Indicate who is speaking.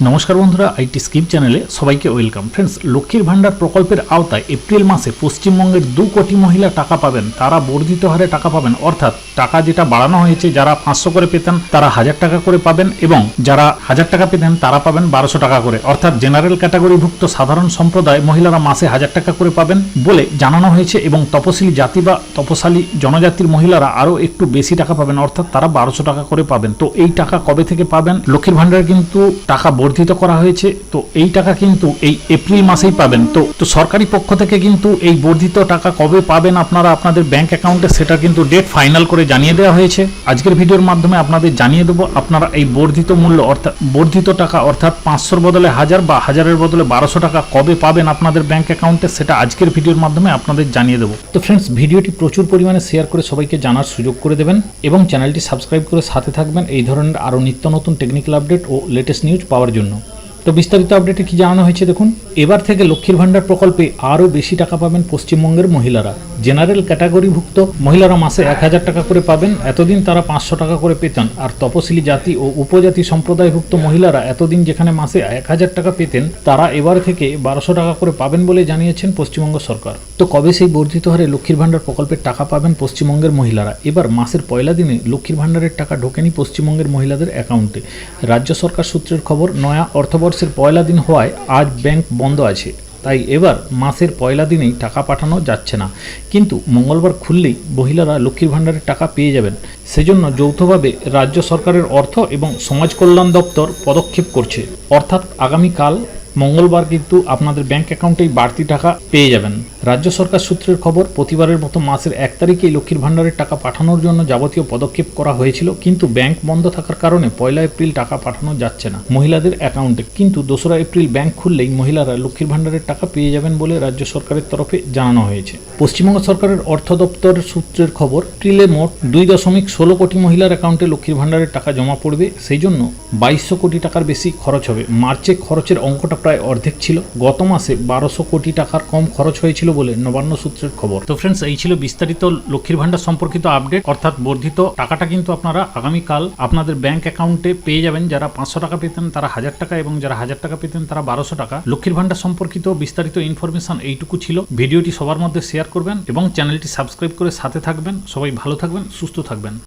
Speaker 1: নমস্কার বন্ধুরা, IT skip চ্যানেলে সবাইকে ওয়েলকাম। ফ্রেন্ডস, লক্ষ্মীর ভাণ্ডার প্রকল্পের আওতায় এপ্রিল মাসে পশ্চিমবঙ্গের দু কোটি মহিলা টাকা পাবেন। তারা বর্ধিত হারে টাকা পাবেন। অর্থাৎ টাকা যেটা বাড়ানো হয়েছে, যারা পাঁচশো করে পেতেন, তারা হাজার টাকা করে পাবেন এবং যারা হাজার টাকা পেতেন, তারা পাবেন বারোশো টাকা করে। অর্থাৎ জেনারেল ক্যাটাগরিভুক্ত সাধারণ সম্প্রদায় মহিলারা মাসে হাজার টাকা করে পাবেন বলে জানানো হয়েছে এবং তপশিলি জাতি বা তপশালী জনজাতির মহিলারা আরও একটু বেশি টাকা পাবেন। অর্থাৎ তারা বারোশো টাকা করে পাবেন। তো এই টাকা কবে থেকে পাবেন? লক্ষ্মীর ভাণ্ডারে কিন্তু টাকা বর্ধিত করা হয়েছে, তো এই টাকা কিন্তু এই এপ্রিল মাসেই পাবেন। তো তো সরকারি পক্ষ থেকে কিন্তু এই বর্ধিত টাকা কবে পাবেন আপনারা আপনাদের ব্যাংক অ্যাকাউন্টে সেটা কিন্তু ডেট ফাইনাল করে জানিয়ে দেওয়া হয়েছে। আজকের ভিডিওর মাধ্যমে আপনাদের জানিয়ে দেবো, আপনারা এই বর্ধিত মূল্য অর্থাৎ বর্ধিত টাকা অর্থাৎ পাঁচশোর বদলে হাজার বা হাজারের বদলে বারোশো টাকা কবে পাবেন আপনাদের ব্যাংক অ্যাকাউন্টে সেটা আজকের ভিডিওর মাধ্যমে আপনাদের জানিয়ে দেবো। তো ফ্রেন্ডস ভিডিওটি প্রচুর পরিমাণে শেয়ার করে সবাইকে জানার সুযোগ করে দেবেন এবং চ্যানেলটি সাবস্ক্রাইব করে সাথে থাকবেন। এই ধরনের আরও নিত্য নতুন টেকনিক্যাল আপডেট ও লেটেস্ট নিউজ পাওয়ার জন্য। তো বিস্তারিত আপডেটে কি জানানো হয়েছে দেখুন? এবার থেকে লক্ষ্মীর ভাণ্ডার প্রকল্পে আরও বেশি টাকা পাবেন পশ্চিমবঙ্গের মহিলারা। জেনারেল ক্যাটাগরিভুক্ত মহিলারা মাসে এক হাজার টাকা করে পাবেন, এতদিন তারা পাঁচশো টাকা করে পেতেন। আর তপশিলি জাতি ও উপজাতি সম্প্রদায়ভুক্ত মহিলারা এতদিন যেখানে মাসে এক হাজার টাকা পেতেন, তারা এবার থেকে বারোশো টাকা করে পাবেন বলে জানিয়েছেন পশ্চিমবঙ্গ সরকার। তো কবে সেই বর্ধিত হারে লক্ষ্মীর ভাণ্ডার প্রকল্পের টাকা পাবেন পশ্চিমবঙ্গের মহিলারা? এবার মাসের পয়লা দিনে লক্ষ্মীর ভাণ্ডারের টাকা ঢোকেনি পশ্চিমবঙ্গের মহিলাদের অ্যাকাউন্টে। রাজ্য সরকার সূত্রের খবর, নয়া অর্থবর্ষের পয়লা দিন হওয়ায় আজ ব্যাংক বন্ধ আছে। তাই এবার মাসের পয়লা দিনেই টাকা পাঠানো যাচ্ছে না। কিন্তু মঙ্গলবার খুললেই মহিলারা লক্ষ্মীর ভাণ্ডারের টাকা পেয়ে যাবেন। সেজন্য যৌথভাবে রাজ্য সরকারের অর্থ এবং সমাজ কল্যাণ দপ্তর পদক্ষেপ করছে। অর্থাৎ আগামীকাল মঙ্গলবার কিন্তু আপনাদের ব্যাংক অ্যাকাউন্টেই বাড়তি টাকা পেয়ে যাবেন। রাজ্য সরকার সূত্রের খবর, প্রতিবারের মতো মাসের এক তারিখেই লক্ষ্মীর ভাণ্ডারের টাকা পাঠানোর জন্য যাবতীয় পদক্ষেপ করা হয়েছিল, কিন্তু ব্যাংক বন্ধ থাকার কারণে পয়লা এপ্রিল টাকা পাঠানো যাচ্ছে না মহিলাদের অ্যাকাউন্টে। কিন্তু দোসরা এপ্রিল ব্যাংক খুললেই মহিলারা লক্ষ্মীর ভাণ্ডারের টাকা পেয়ে যাবেন বলে রাজ্য সরকারের তরফে জানানো হয়েছে। পশ্চিমবঙ্গ সরকারের অর্থ দপ্তরের সূত্রের খবর এপ্রিলে মোট দুই দশমিক ষোলো কোটি মহিলার অ্যাকাউন্টে লক্ষ্মীর ভাণ্ডারের টাকা জমা পড়বে, সেই জন্য বাইশশো কোটি টাকার বেশি খরচ হবে। মার্চে খরচের অঙ্কটা প্রায় অর্ধেক ছিল, গত মাসে বারোশো কোটি টাকার কম খরচ হয়েছিল বলে নবান্ন সূত্রের খবর। তো ফ্রেন্ডস এই ছিল বিস্তারিত লক্ষ্মীর ভান্ডার সম্পর্কিত আপডেট অর্থাৎ বর্ধিত টাকাটা কিন্তু আপনারা আগামীকাল আপনাদের ব্যাংক অ্যাকাউন্টে পেয়ে যাবেন। যারা পাঁচশো টাকা পেতেন তারা হাজার টাকা এবং যারা হাজার টাকা পেতেন তারা বারোশো টাকা। লক্ষ্মীর ভান্ডার সম্পর্কিত বিস্তারিত ইনফরমেশন এইটুকু ছিল। ভিডিওটি সবার মধ্যে শেয়ার করবেন এবং চ্যানেলটি সাবস্ক্রাইব করে সাথে থাকবেন। সবাই ভালো থাকবেন, সুস্থ থাকবেন।